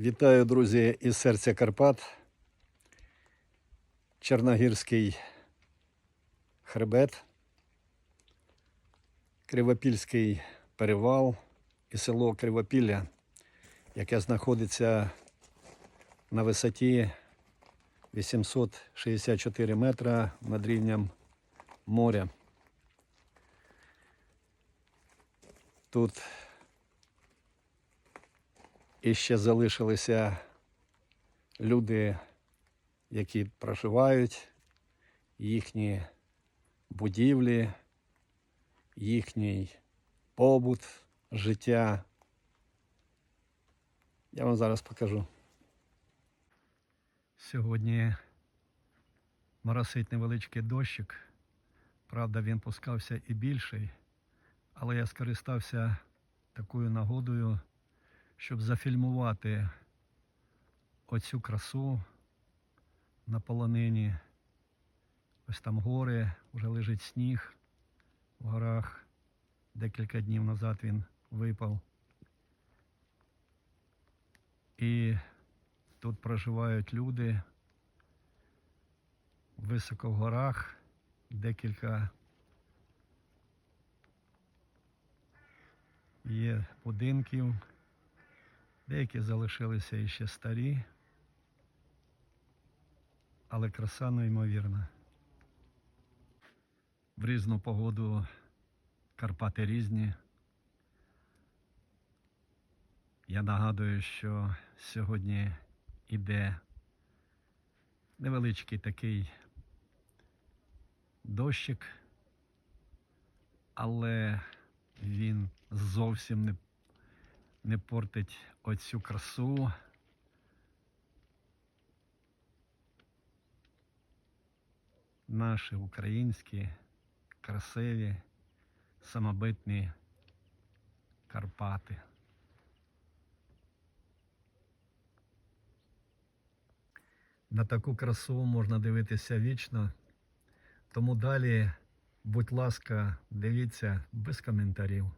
Вітаю, друзі, із серця Карпат. Чорногірський хребет, Кривопільський перевал і село Кривопілля, яке знаходиться на висоті 864 метра над рівнем моря. Тут іще залишилися люди, які проживають, їхні будівлі, їхній побут, життя. Я вам зараз покажу. Сьогодні моросить невеличкий дощик. Правда, він пускався і більший, але я скористався такою нагодою, щоб зафільмувати оцю красу на полонині. Ось там гори, вже лежить сніг в горах. Декілька днів назад він випав. І тут проживають люди високо в горах, декілька є будинків. Деякі залишилися іще старі, але краса неймовірна. В різну погоду Карпати різні. Я нагадую, що сьогодні іде невеличкий такий дощик, але він зовсім не не портить оцю красу. Наші українські красиві самобитні Карпати. На таку красу можна дивитися вічно, тому далі, будь ласка, дивіться без коментарів.